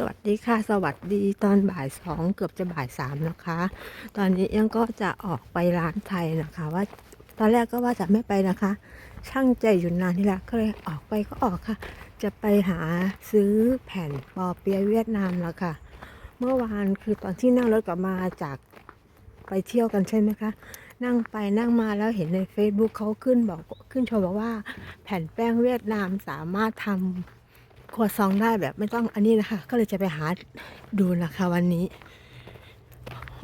สวัสดีค่ะ สวัสดีตอนบ่ายสองเกือบจะบ่ายสามนะคะ ตอนนี้ยังก็จะออกไปร้านไทยนะคะ ว่าตอนแรกก็ว่าจะไม่ไปนะคะ ช่างใจอยู่นานที่แล้วก็เลยออกไปก็ออกค่ะ จะไปหาซื้อแผ่นปอเปียะเวียดนามแล้วค่ะ เมื่อวานคือตอนที่นั่งรถกลับมาจากไปเที่ยวกันใช่ไหมคะ นั่งไปนั่งมาแล้วเห็นใน Facebook เขาขึ้นบอกขึ้นโชว์บอกว่า แผ่นแป้งเวียดนามสามารถทำ ครัวซองได้แบบไม่ต้องอันนี้นะคะ ก็เลยจะไปหาดูนะคะ วันนี้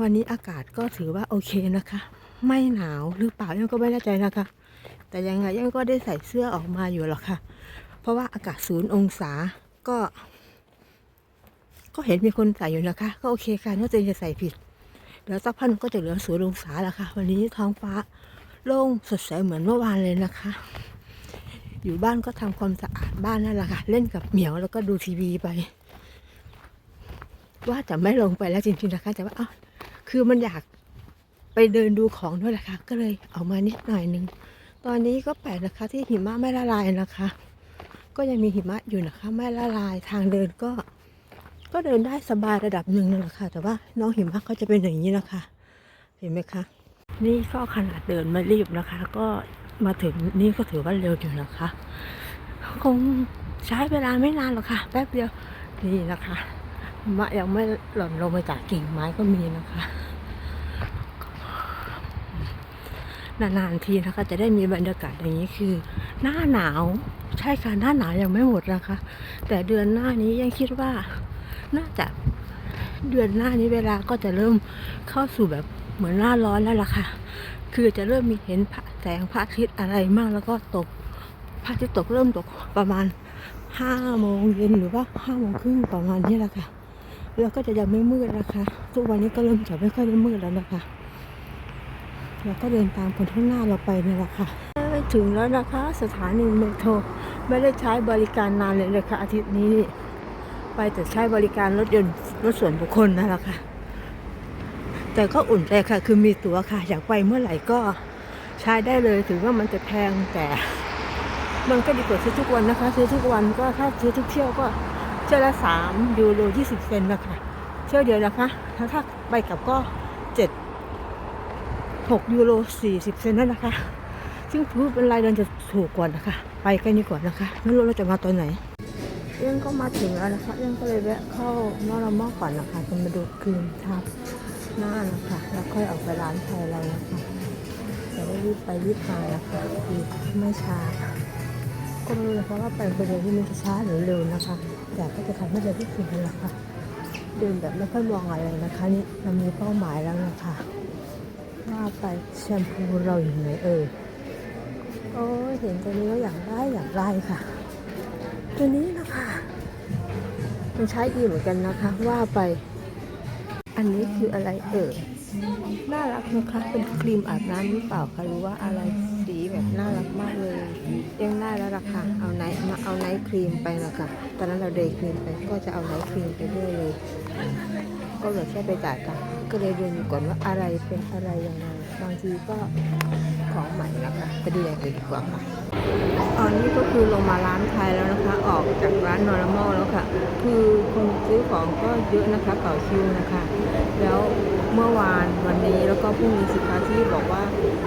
วันนี้อากาศก็ถือว่าโอเคนะคะ ไม่หนาวหรือเปล่ายังก็ไม่แน่ใจนะคะ แต่ยังไงยังก็ได้ใส่เสื้อออกมาอยู่หรอกค่ะ เพราะว่าอากาศศูนย์องศาก็ ก็เห็นมีคนใส่อยู่นะคะ ก็โอเคค่ะน่าจะจะใส่ผิดเดี๋ยวสักพักหนึ่งก็จะเหลือศูนย์องศาแล้วค่ะ วันนี้ท้องฟ้าโล่งสดใสเหมือนเมื่อวานเลยนะคะ อยู่บ้านก็ทำความสะอาดบ้านนั่นแหละค่ะ เล่นกับเหมียวแล้วก็ดูทีวีไป ว่าจะไม่ลงไปแล้วจริงๆนะคะแต่ว่าเอ้าคือมันอยากไปเดินดูของด้วยแหละค่ะ ก็เลยเอามานิดหน่อยนึง ตอนนี้ก็แปลกนะคะ ที่หิมะไม่ละลายนะคะ ก็ยังมีหิมะอยู่นะคะ ไม่ละลายทางเดินก็ ก็เดินได้สบายระดับหนึ่งนั่นแหละค่ะ แต่ว่าน้องหิมะเขาจะเป็นอย่างนี้นะคะ เห็นไหมคะ นี่ก็ขนาดเดินไม่รีบนะคะ ก็ มาถึงนี่ก็ถือว่าเร็วอยู่นะคะคงใช้เวลาไม่นานหรอกค่ะ แป๊บเดียวนี่นะคะมะยังไม่หล่นลงมาจากกิ่งไม้ก็มีนะคะ นานๆทีนะคะ จะได้มีบรรยากาศอย่างนี้คือ หน้าหนาวใช่ค่ะหน้าหนาวยังไม่หมดนะคะ แต่เดือนหน้านี้ยังคิดว่าน่าจะเดือนหน้านี้เวลาก็จะเริ่มเข้าสู่แบบเหมือนหน้าร้อนแล้วล่ะค่ะ คือจะเริ่มมีเห็นแสงพระอาทิตย์อะไรมากแล้วก็ตกพระอาทิตย์ตกเริ่มตกประมาณห้าโมงเย็นหรือว่าห้าโมงครึ่งประมาณนี้แหละค่ะ แล้วก็จะยังไม่มืดนะคะ ทุกวันนี้ก็เริ่มจะไม่ค่อยได้มืดแล้วนะคะเราก็เดินตามคนข้างหน้าเราไปนี่แหละค่ะถึงแล้วนะคะ สถานีเมโทรไม่ได้ใช้บริการนานเลยเลยค่ะอาทิตย์นี้ ไปแต่ใช้บริการรถยนต์รถส่วนบุคคลนั่นแหละค่ะ แต่ก็อุ่นใจค่ะ คือมีตั๋วค่ะ อยากไปเมื่อไหร่ก็ใช้ได้เลยถึงว่ามันจะแพงแต่มันก็ดีกว่าซื้อทุกวันนะคะ ซื้อทุกวันก็ถ้าซื้อทุกเที่ยวก็เที่ยวละสามยูโรยี่สิบเซนนะคะเที่ยวเดียวนะคะถ้าถ้าไปกลับก็เจ็ดหกยูโรสี่สิบเซนนั่นนะคะ ซึ่งถือเป็นรายเดือนจะถูกกว่านะคะ ไปแค่นี้ก่อนนะคะ ไม่รู้เราจะมาตอนไหนเรื่องก็มาถึงแล้วนะคะเรื่องก็เลยแวะเข้านอรมอก่อนนะคะจะมาดูครีมทับ หน้านะคะ แล้วค่อยออกไปร้านไทยเรานะคะจะได้รีบไปรีบมานะคะคือไม่ช้าก็ไม่รู้นะคะว่าไปไปเร็วที่มันจะช้าหรือเร็วนะคะแต่ก็จะทำให้เร็วที่สุดนั่นแหละค่ะเดินแบบไม่ค่อยมองอะไรนะคะนี่เรามีเป้าหมายแล้วนะคะว่าไปแชมพูเราอยู่ไหนเอ่ยโอ้เห็นตัวนี้แล้วอยากได้อยากได้ค่ะ ตัวนี้นะคะมันใช้ดีเหมือนกันนะคะว่าไป อันนี้คืออะไรเอ่ยน่ารักนะคะเป็นครีมอาบน้ำหรือเปล่าคะหรือว่าอะไรสีแบบน่ารักมากเลยยังได้แล้วราคาเอาไนท์มาเอาไนท์ครีมไปนะคะตอนนั้นเราเดย์ครีมไปก็จะเอาไนท์ครีมไปด้วยเลย ก็เหลือแค่ไปจ่ายกันก็เลยดูก่อนว่าอะไรเป็นอะไรยังไง บางทีก็ของใหม่นะคะไปดูอย่างอื่นดีกว่าค่ะตอนนี้ก็คือลงมาร้านไทยแล้วนะคะ ออกจากร้านนอร์มอลแล้วค่ะ คือคนซื้อของก็เยอะนะคะต่อคิวนะคะ แล้วเมื่อวานวันนี้แล้วก็พรุ่งนี้สินค้าที่บอกว่า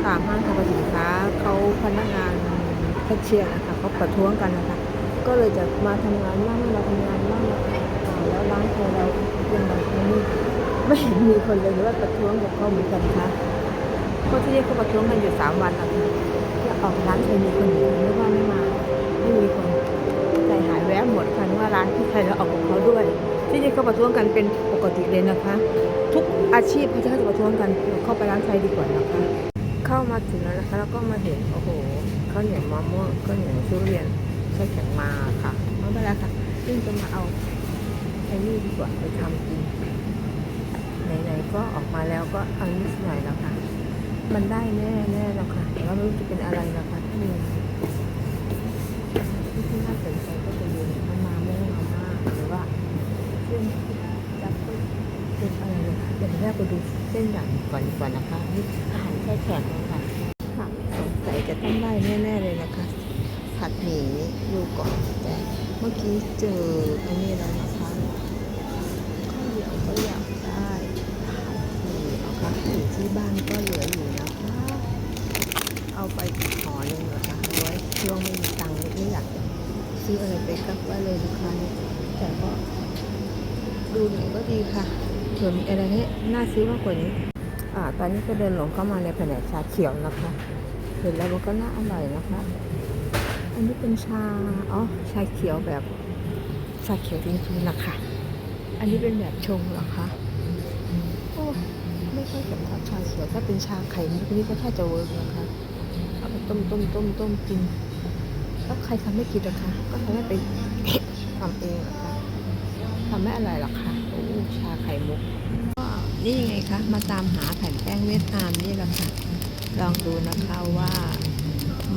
ตามห้างสรรพสินค้าเขาพนักงานแคชเชียร์นะคะเขาประท้วงกันนะคะ ก็เลยจะมาทำงานบ้างเราทำงานบ้างแล้วร้านไทยเรายังไงนี่ไม่เห็นมีคนเลยว่าประท้วงกับเขาเหมือนกันคะ พราะที่นี่เขาประท้วงกันอยู่สามวันนะคะจะออกร้านเคยมีคนอยู่ไม่ว่าไม่มาไม่มีคนใจหายแวบหมดค่ะนึกว่าร้านที่ใครแล้วออกของเขาด้วย ที่นี่ก็ประท้วงกันเป็นปกติเลยนะคะ ทุกอาชีพเขาจะประท้วงกันเข้าไปร้านไทยดีกว่านะคะเข้ามาถึงแล้วนะคะ แล้วก็มาเห็นโอ้โหข้าวเหนียวมะม่วงข้าวเหนียวทุเรียนไส้แข็งมาค่ะไม่เป็นไรค่ะซึ่งจะมาเอาไอ้นี่ดีกว่าไปทำกินไหนๆก็ออกมาแล้วก็เอานิดหน่อยแล้วค่ะ มันได้แน่แน่หรอกค่ะแต่ว่าไม่รู้จะเป็นอะไรหรอกค่ะที่นี่ที่น่าสนใจก็จะอยู่มันมาไม่มามาหรือว่าเส้นจับเป็นอะไรเลคะเดี๋ยวแรกไปดูเส้นใหญ่ก่อนดีกว่านะคะนี่อาหารแช่แข็งนะคะค่ะสงสัยจะต้องได้แน่แน่เลยนะคะ ผัดหมี่ดูก่อนแต่เมื่อกี้เจอตรงนี้แล้วนะคะข้าวเหนียวก็อยากได้ผัดหมี่นะคะที่บ้านก็เหลือ กักไปเลยนะคะแต่ก็ดูหน่อยก็ดีค่ะเผื่อมีอะไรให้น่าซื้อมากกว่านี้ อ่า ตอนนี้ก็เดินหลงเข้ามาในแผนกชาเขียวนะคะ เห็นแล้วมันก็น่าอร่อยนะคะ อันนี้เป็นชา อ๋อ ชาเขียวแบบชาเขียวจริงๆนะคะ อันนี้เป็นแบบชงเหรอคะ โอ้ ไม่ค่อยจะชอบชาเขียว ถ้าเป็นชาไข่มุกนี่ก็แค่จะเวิร์กนะคะ เอาไปต้มต้มต้มต้มกิน แล้วใครทำไม่กินนะคะก็ทำให้ไปทำเองหรอคะทำไม่อะไรหรอกค่ะโอ้ชาไข่มุกก็นี่ไงคะมาตามหาแผ่นแป้งเวียดนามนี่แหละค่ะลองดูนะคะว่า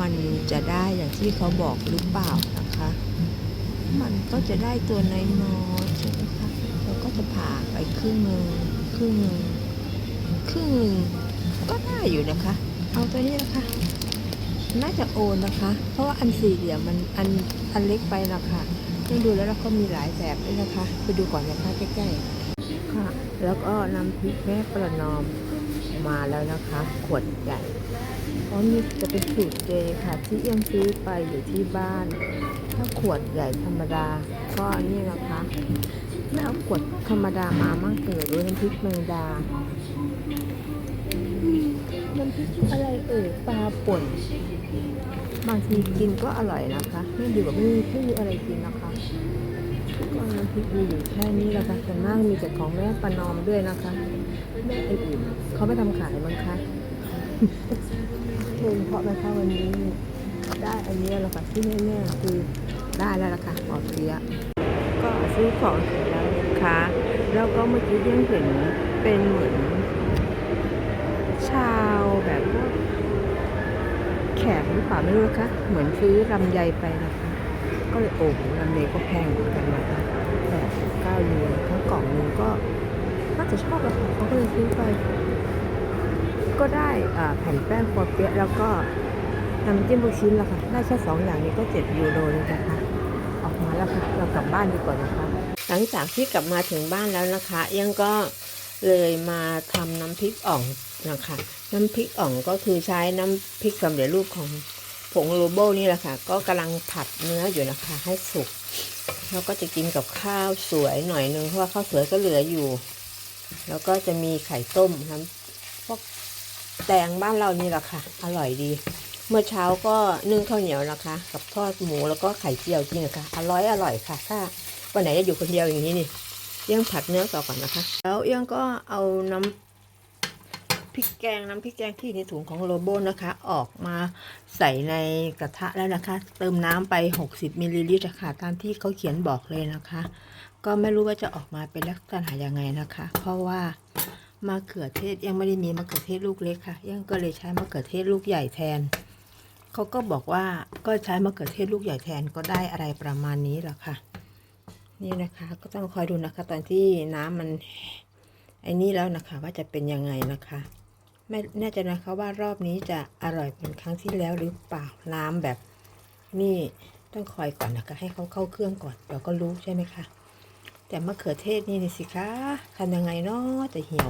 มันจะได้อย่างที่เขาบอกหรือเปล่านะคะ มันก็จะได้ตัวในมอๆใช่ไหมคะเราก็จะผ่าไปครึ่งหนึ่งครึ่งหนึ่งครึ่งหนึ่งก็ได้อยู่นะคะ เอาตัวนี้นะคะ น่าจะโอนนะคะ เพราะว่าอันสี่เหลี่ยมมันอันอันเล็กไปนะคะยังดูแล้วเราก็มีหลายแบบด้วยนะคะ ไปดูก่อนนะคะใกล้ๆค่ะ แล้วก็น้ำพริกแม่ประนอมมาแล้วนะคะ ขวดใหญ่อ๋อนี่จะเป็นสูตรเจค่ะ ที่เอี้ยมซื้อไปอยู่ที่บ้าน ถ้าขวดใหญ่ธรรมดา ก็นี่นะคะไม่เอาขวดธรรมดามามั่งเกิดด้วยน้ำพริกแมงดา น้ำพริกอะไรเอ่ยปลาป่นบางทีกินก็อร่อยนะคะไม่ดีกว่าไม่มีไม่มีอะไรกินนะคะก็น้ำพริกมีอยู่แค่นี้แหละค่ะส่วนมากมีแต่ของแม่ประนอมด้วยนะคะแม่อื่นๆเขาไม่ทำขายมั้งคะโดยเฉพาะนะคะวันนี้ได้อันนี้แล้วค่ะที่แน่ๆคือได้แล้วล่ะค่ะปอเสียะก็ซื้อของเสร็จแล้วนะคะแล้วก็เมื่อกี้ยังเห็นเป็นเหมือน ชาวแบบว่าแขกหรือเปล่า ไม่รู้คะเหมือนซื้อลำไยไปนะคะ ก็เลยโอ้โหลำไยก็แพงเหมือนกันนะคะแปดสิบเก้ายูโรทั้งกล่องนึงก็น่าจะชอบราคาเขาก็เลยซื้อไป ก็ได้แผ่นแป้งปอเปี๊ยะแล้วก็น้ำจิ้มลูกชิ้นละค่ะ ได้แค่สองอย่างนี้ก็เจ็ดยูโรเลยนะคะออกมาแล้วค่ะเรากลับบ้านดีกว่านะคะ หลังจากที่กลับมาถึงบ้านแล้วนะคะเอียังก็เลยมาทำน้ำพริกอ่องนะคะ น้ำพริกอ่องก็คือใช้น้ำพริกสำเร็จรูปของ ผงโลโบนี่แหละค่ะ ก็กำลังผัดเนื้ออยู่นะคะ ให้สุกแล้วก็จะกินกับข้าวสวยหน่อยนึงเพราะว่าข้าวสวยก็เหลืออยู่ แล้วก็จะมีไข่ต้มน้ำพวกแตงบ้านเรานี่แหละค่ะ อร่อยดี เมื่อเช้าก็นึ่งข้าวเหนียวนะคะ กับทอดหมูแล้วก็ไข่เจียวกินนะคะอร่อยอร่อยค่ะ ถ้าวันไหนจะอยู่คนเดียวอย่างนี้นี่เอี้ยงผัดเนื้อต่อก่อนนะคะ แล้วเอี้ยงก็เอาน้ำ พริกแกงน้ำพริกแกงที่ในถุงของโลโบนะคะ ออกมาใส่ในกระทะแล้วนะคะ เติมน้ำไป 60มิลลิลิตรค่ะตามที่เขาเขียนบอกเลยนะคะ ก็ไม่รู้ว่าจะออกมาเป็นลักษณะยังไงนะคะ เพราะว่ามะเขือเทศยังไม่ได้มีมะเขือเทศลูกเล็กค่ะ ยังก็เลยใช้มะเขือเทศลูกใหญ่แทนเขาก็บอกว่าก็ใช้มะเขือเทศลูกใหญ่แทนก็ได้อะไรประมาณนี้แหละค่ะ นี่นะคะ ก็ต้องคอยดูนะคะ ตอนที่น้ำมันไอ้นี่แล้วนะคะ ว่าจะเป็นยังไงนะคะ ไม่แน่ใจนะคะว่ารอบนี้จะอร่อยเหมือนครั้งที่แล้วหรือเปล่าน้ำแบบนี่ต้องคอยก่อนนะคะให้เขาเข้าเครื่องก่อนเดี๋ยวก็รู้ใช่ไหมคะแต่มะเขือเทศนี่นี่สิคะทำยังไงเนาะจะเหี่ยว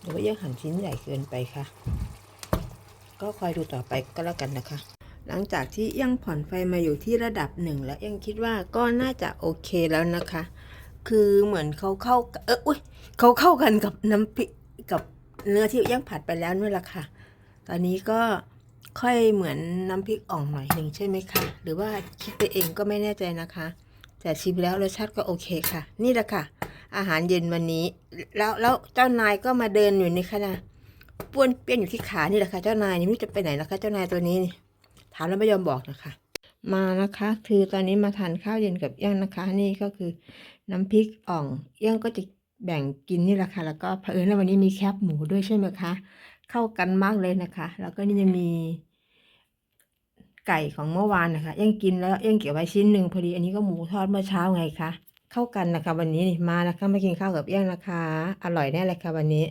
หรือว่ายังหั่นชิ้นใหญ่เกินไปค่ะ ก็คอยดูต่อไปก็แล้วกันนะคะ หลังจากที่เอี้ยังผ่อนไฟมาอยู่ที่ระดับหนึ่งแล้วเอี้ยังคิดว่าก็น่าจะโอเคแล้วนะคะ คือเหมือนเขาเข้าเอออุ้ยเขาเข้ากันกับน้ำพริกกับ เนื้อที่เอี้ยังผัดไปแล้วนี่แหละค่ะ ตอนนี้ก็ค่อยเหมือนน้ำพริกอ่องหน่อยหนึ่งใช่ไหมคะ หรือว่าคิดไปเองก็ไม่แน่ใจนะคะ แต่ชิมแล้วรสชาติก็โอเคค่ะ นี่แหละค่ะ อาหารเย็นวันนี้ แล้วแล้วเจ้านายก็มาเดินอยู่ในี่ค่ะป้วนเปี้ยนอยู่ที่ขานี่แหละค่ะเจ้านายนี่ไม่จะไปไหนแล้วคะ เจ้านายตัวนี้ถามแล้วไม่ยอมบอกนะคะ มานะคะ คือตอนนี้มาทานข้าวเย็นกับเอี้ยงนะคะ นี่ก็คือน้ำพริกอ่องเอี้ยงก็จะ แบ่งกินนี่แหละค่ะ แล้วก็เผอิญว่าวันนี้มีแคบหมูด้วยใช่ไหมคะ เข้ากันมากเลยนะคะ แล้วก็นี่จะมีไก่ของเมื่อวานนะคะยังกินแล้วยังเก็บไว้ชิ้นหนึ่งพอดี อันนี้ก็หมูทอดเมื่อเช้าไงคะ เข้ากันนะคะ วันนี้นี่มานะคะมากินข้าวกับเอี้ยงนะคะ อร่อยแน่เลยค่ะวันนี้